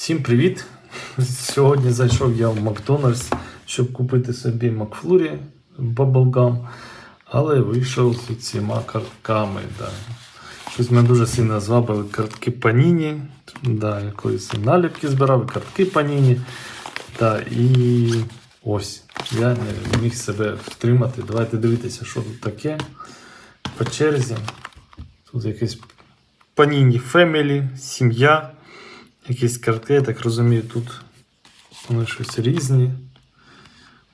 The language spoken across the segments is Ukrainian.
Всім привіт! Сьогодні зайшов я в Макдональдс, щоб купити собі Макфлурі Bubblegum, але вийшов з цими картками. Да. Щось мене дуже сильно звабили картки Паніні. Да, я наліпки збирав, картки Паніні. Да, і ось. Я не міг себе втримати. Давайте дивитися, що тут таке. По черзі. Тут якесь Паніні Family, сім'я. Якісь картки, я так розумію, тут вони щось різні.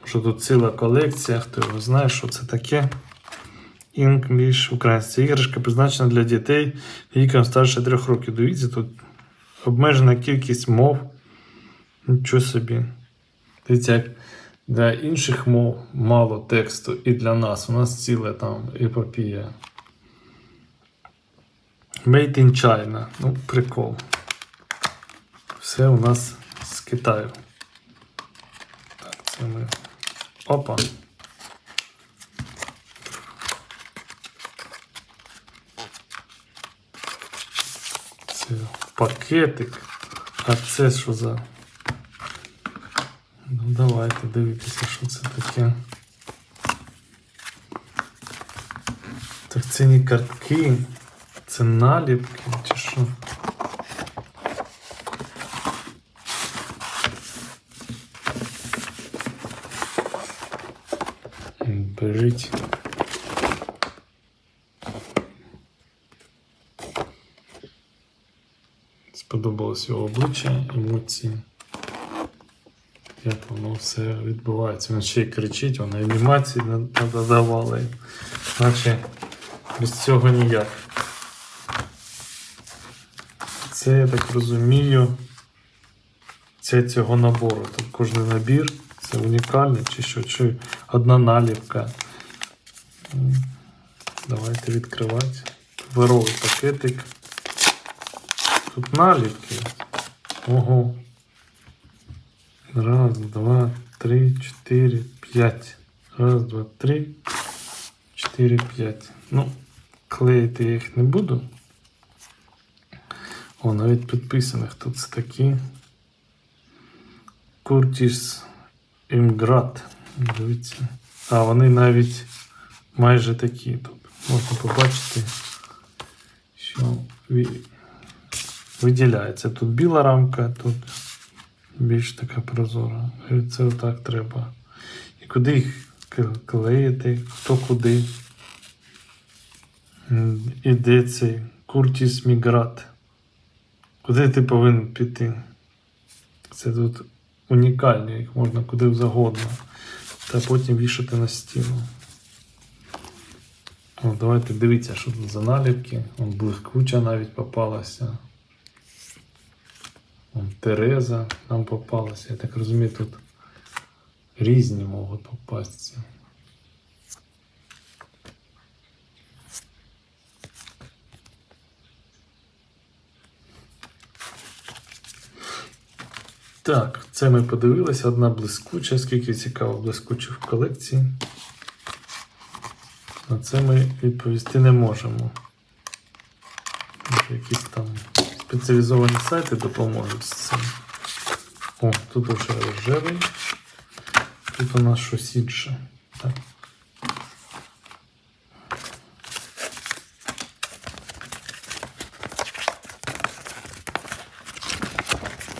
Може тут ціла колекція, хто його знає, що це таке. English, українська іграшка призначена для дітей віком старше 3 років. Дивіться, тут обмежена кількість мов. Нічого собі. Дивіться, як для інших мов мало тексту, і для нас. У нас ціла там епопія. Made in China. Ну, прикол. Все у нас з Китаю. Так, це ми. Опа. Це пакетик. А це що за. Ну, давайте дивитися, що це таке. Так це не картки, це наліпки, чи що? Беріть. Сподобалось його обличчя, емоції. Як воно все відбувається. Він ще й кричить, вона анімації додавали. Наче без цього ніяк. Це, я так розумію, це цього набору. Тут кожен набір. Це унікальний чи що? Чи одна наліпка. Давайте відкривати. Паперовий пакетик. Тут наліпки. Ого. Раз, два, три, чотири, п'ять. Раз, два, три, чотири, п'ять. Ну, клеїти я їх не буду. О, навіть підписаних тут такі. Куртіс Імград. Дивіться. А вони навіть майже такі тут. Можна побачити, що виділяється. Тут біла рамка, тут більш така прозора. І Це отак треба. І куди їх клеїти, хто куди. І де цей Куртіс Міград. Куди ти повинен піти? Це тут унікальні, їх можна куди завгодно. Та потім вішати на стіну. О, давайте дивіться, що тут за наліпки. Вон блискуча навіть попалася. Вон Тереза нам попалася. Я так розумію, тут різні можуть попастися. Так, це ми подивилися. Одна блискуча, скільки цікаво блискучих в колекції. На це ми відповісти не можемо. Якісь там спеціалізовані сайти допоможуть з цим. О, тут уже рожевий. Тут у нас щось інше. Так.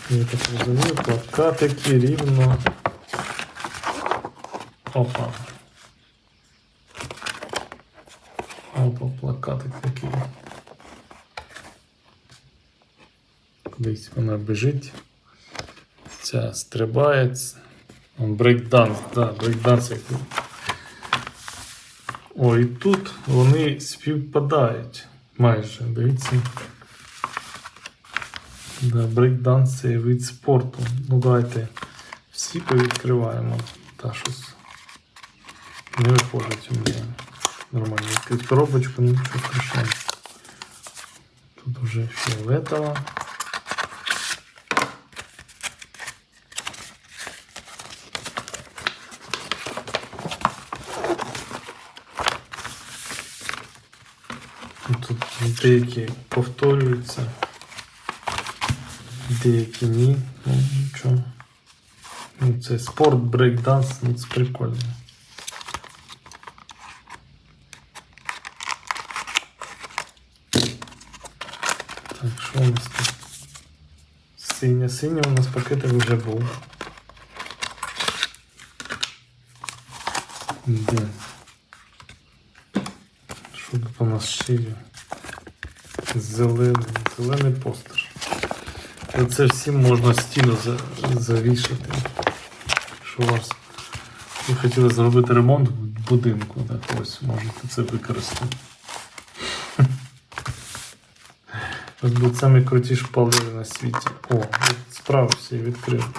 Я так розумію, плакатики рівно. Опа. Опа, плакатик такий. Кудись вона біжить. Ця стрибає. Брейкданс, да, брейкданс який. О, і тут вони співпадають майже, дивіться. Да, брейкданс це вид спорту. Ну давайте всі повідкриваємо. Та щось не виходить у мене нормально. Відкрити коробочку, ну, нічого страшного. Тут вже фіолетова. Ну, Тут деякі повторюються. Деякі ні. Ну, нічого. Ну, це спорт, брейкданс, ну це прикольно. Тут? Синя, синя у нас пакетик вже був. Де? Що тут у нас ще? Зелений, зелений постер. Це всім можна стіну за, завішати. Що у вас? Ви хотіли зробити ремонт в будинку, так ось можете це використати. Ось будуть самі круті шпалери на світі. О, справився і відкрив.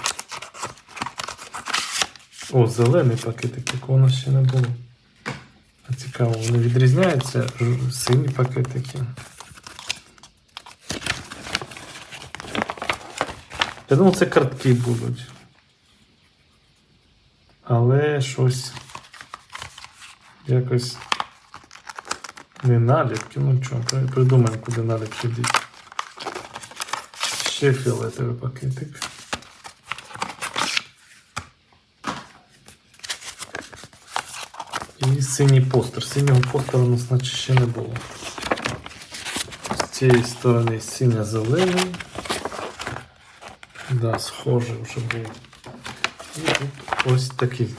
О, зелений пакетик, такого у нас ще не було. А Цікаво, вони відрізняються сині пакетики. Я думав, це картки будуть. Але щось якось не наліпки, ну чого, придумаємо, куди наліпки діти. Ще фіолетовий пакетик. І синій постер. Синього постера у нас наче ще не було. З цієї сторони синьо-зелений. Да, схоже вже було. І тут ось такий.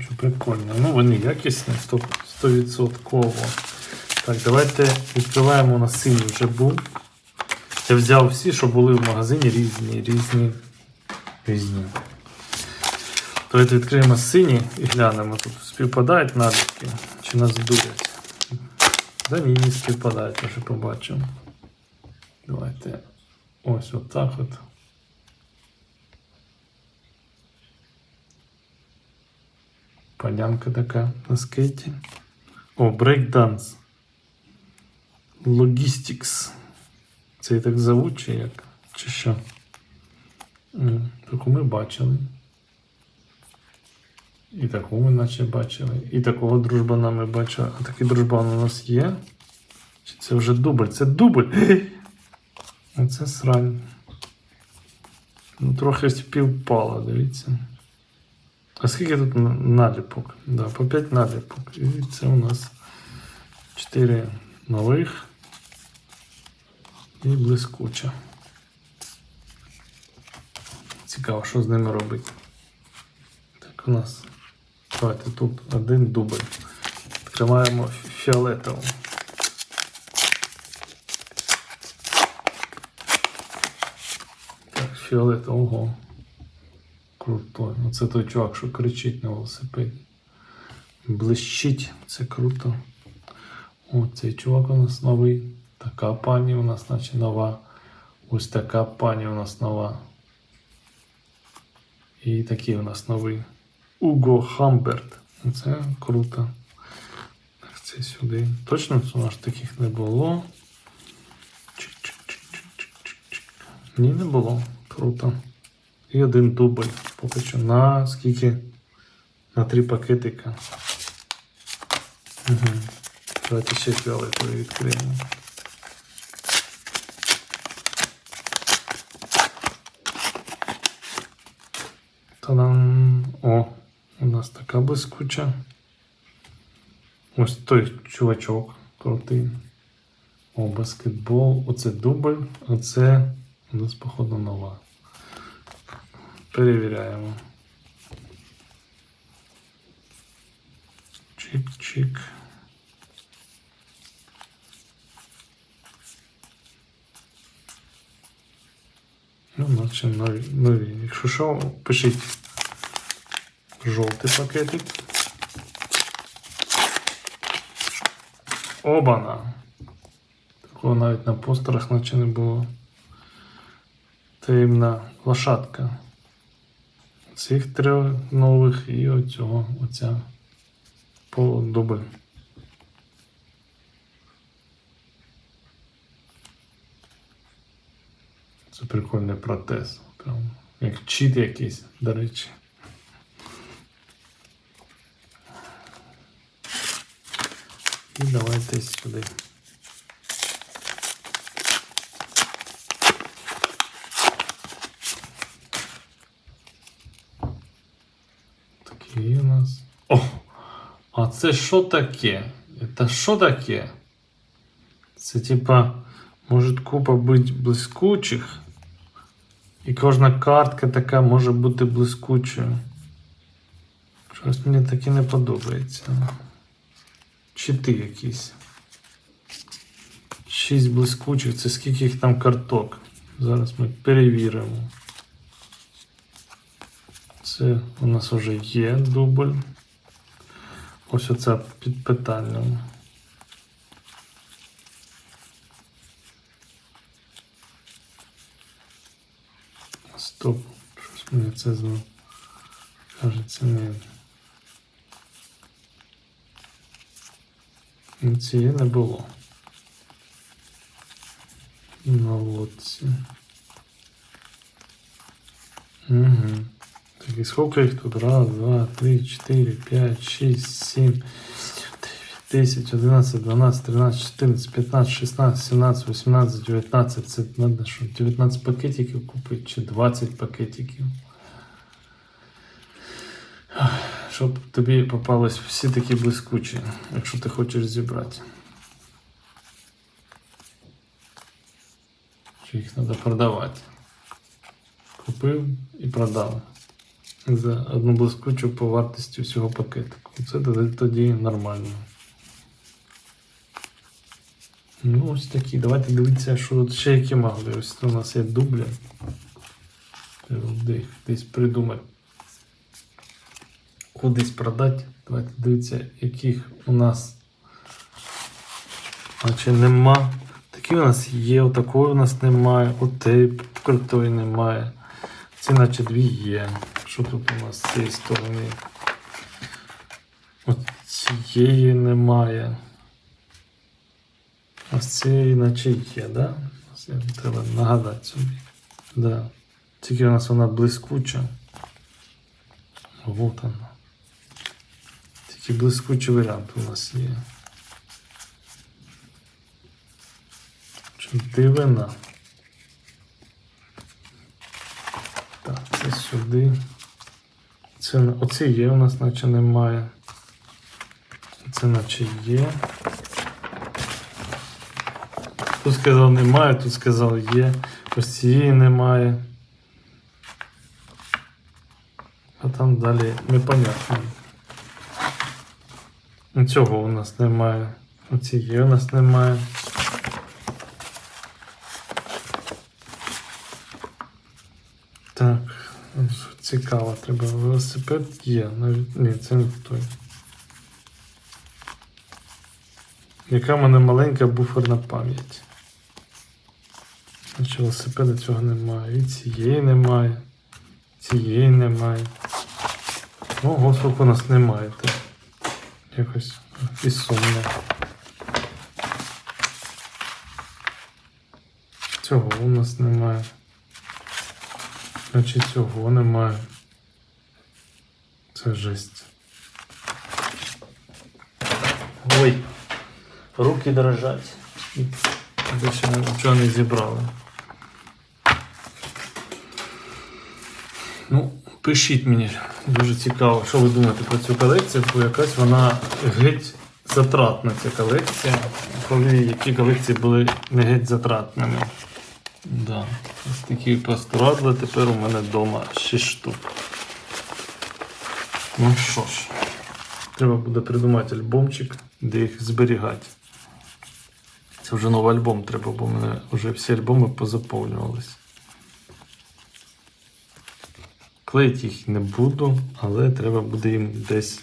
Що прикольно. Ну, вони якісні, 100%. 100%. Так, давайте відкриваємо у нас синій вже був. Я взяв всі, що були в магазині різні, різні, різні. Давайте відкриємо сині і глянемо, тут співпадають наліпки чи нас дурять. Да ні, не співпадають, ми вже побачимо. Давайте ось отак от. Панямка така на скейті. О, брейкданс. Логістикс. Це і так зовуть, чи як? Чи що? Таку ми бачили. І таку ми наче бачили. І такого дружбана ми бачили. А такий дружбан у нас є. Чи це вже дубль? Це дубль! Оце срань. Ну, трохи співпало, дивіться. А скільки тут на- наліпок? Да, по 5 наліпок. І це у нас 4 нових і блискуча. Цікаво, що з ними робити. Так, у нас. Давайте тут один дубль. Відкриваємо фі- фіолетову. Так, фіолетового. Ого. Круто. Оце той чувак, що кричить на велосипеді. Блищить, це круто. О, цей чувак у нас новий. Така пані у нас, наче нова. Ось така пані у нас нова. І такий у нас новий. Уго Хамберт. Це круто. Так, це сюди. Точно у нас таких не було. Ні, не було. Круто. І один дубль. Поки що на скільки? На три пакетика. Угу. Давайте ще фіолетовий відкриємо. Та-дам! О, у нас така блискуча. Ось той чувачок крутий. О, баскетбол. Оце дубль, оце у нас, походу, нова. Перевіряємо. Чик-чик. Ну, наче нові, нові. Якщо що, пишіть жовтий пакетик. Обана. Такого навіть на постерах наче не було. Таємна лошадка. Цих трьох нових і оцього, оця по дубль. Це прикольний протез. Прям як чіт якийсь, до речі. І давайте сюди. Такий у нас. О! А це що таке? Це що таке? Це типа, може купа бути блискучих. І кожна картка така може бути блискучою. Щось мені таке не подобається. Чити якісь. Шість блискучих, це скільки їх там карток. Зараз ми перевіримо. Це у нас вже є дубль. Ось оце під питанням. Стоп, щось мені це знову. Кажеться, не. Цієї не було. На лодці. Угу. Так, і сколько їх тут? Раз, два, три, чотири, п'ять, шість, сім, десять, одинадцять, дванадцять, тринадцять, чотирнадцять, п'ятнадцять, шістнадцять, сімнадцять, вісімнадцять, дев'ятнадцять. Це треба що, 19 пакетиків купити чи 20 пакетиків. Щоб тобі попались всі такі блискучі, якщо ти хочеш зібрати. Чи їх треба продавати. Купив і продав. За одну блискучу по вартості всього пакетику. Це тоді- нормально. Ну, ось такі. Давайте дивитися, що ще які могли. Ось у нас є дублі. Треба десь придумати. Кудись продати. Давайте дивитися, яких у нас. Наче нема. Такі у нас є, отакої у нас немає, отей крутої немає. Ці наче дві є. Що тут у нас з цієї сторони? От цієї немає. А з цієї наче є, да? Треба нагадати собі. Да. Тільки у нас вона блискуча. Вот вона. Тільки блискучий варіант у нас є. Чим дивина. Так, це сюди. Це, оце є у нас, наче немає. Це наче є. Тут сказав немає, тут сказав є. Ось цієї немає. А там далі непонятно. Цього у нас немає. Оцієї у нас немає. Так, цікаво, треба велосипед є. Навіть ні, це не той. Яка в мене маленька буферна пам'ять. Значить, велосипеда цього немає. І цієї немає. Цієї немає. Ну, господи, у нас немає. Так. Якось і сумно. Цього у нас немає. Значить цього немає. Це жесть. Ой, руки дрожать. Більше нічого не зібрали. Ну, пишіть мені, Дуже цікаво, що ви думаєте про цю колекцію, бо якась вона геть затратна ця колекція. Коли які колекції були не геть затратними. Да. Ось такі простирадли тепер у мене вдома 6 штук. Ну що ж, треба буде придумати альбомчик, де їх зберігати. Це вже новий альбом треба, бо в мене вже всі альбоми позаповнювались. Клеїти їх не буду, але треба буде їм десь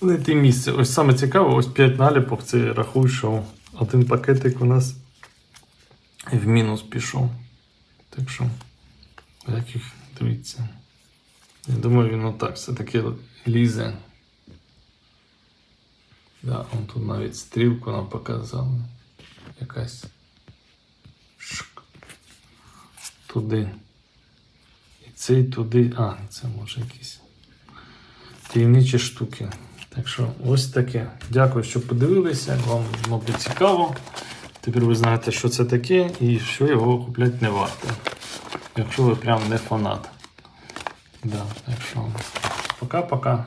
знайти місце. Ось саме цікаве, ось 5 наліпок, це рахуй, що один пакетик у нас в мінус пішов. Так що, як їх дивіться. Я думаю, він отак все-таки лізе. Да, он тут навіть стрілку нам показав. Якась. Шк. Туди. Цей туди. А, це може якісь таємничі штуки. Так що ось таке. Дякую, що подивилися. Вам, мабуть, цікаво. Тепер ви знаєте, що це таке і що його купляти не варто. Якщо ви прям не фанат. Да, так що пока-пока.